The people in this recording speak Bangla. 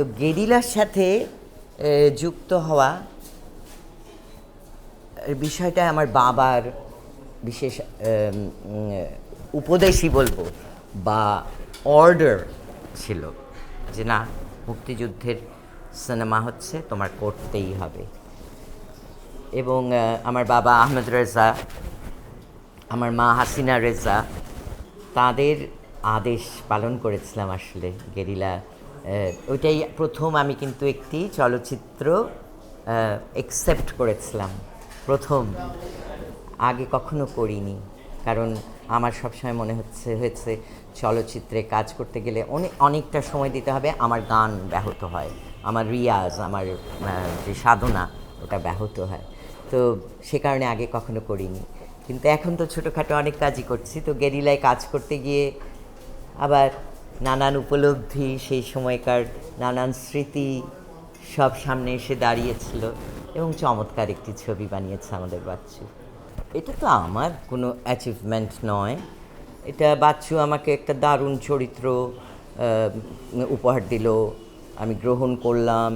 তো গেরিলার সাথে যুক্ত হওয়া বিষয়টা আমার বাবার বিশেষ উপদেশই বলব বা অর্ডার ছিল যে না, মুক্তিযুদ্ধের সিনেমা হচ্ছে, তোমার করতেই হবে। এবং আমার বাবা আহমেদ রেজা, আমার মা হাসিনা রেজা, তাদের আদেশ পালন করেছিলাম আসলে গেরিলা ওইটাই প্রথম আমি কিন্তু একটি চলচ্চিত্র একসেপ্ট করেছিলাম, প্রথম। আগে কখনো করিনি, কারণ আমার সবসময় মনে হচ্ছে, হয়েছে চলচ্চিত্রে কাজ করতে গেলে অনেক অনেকটা সময় দিতে হবে, আমার গান ব্যাহত হয়, আমার রিয়াজ, আমার যে সাধনা, ওটা ব্যাহত হয়। তো সে কারণে আগে কখনো করিনি। কিন্তু এখন তো ছোটোখাটো অনেক কাজই করছি, তো গেরিলায় কাজ করতে গিয়ে আবার নানান উপলব্ধি, সেই সময়কার নানান স্মৃতি সব সামনে এসে দাঁড়িয়েছিল এবং চমৎকার একটি ছবি বানিয়েছে আমাদের বাচ্চু। এটা তো আমার কোনো অ্যাচিভমেন্ট নয়। এটা বাচ্চু আমাকে একটা দারুণ চরিত্র উপহার দিল। আমি গ্রহণ করলাম।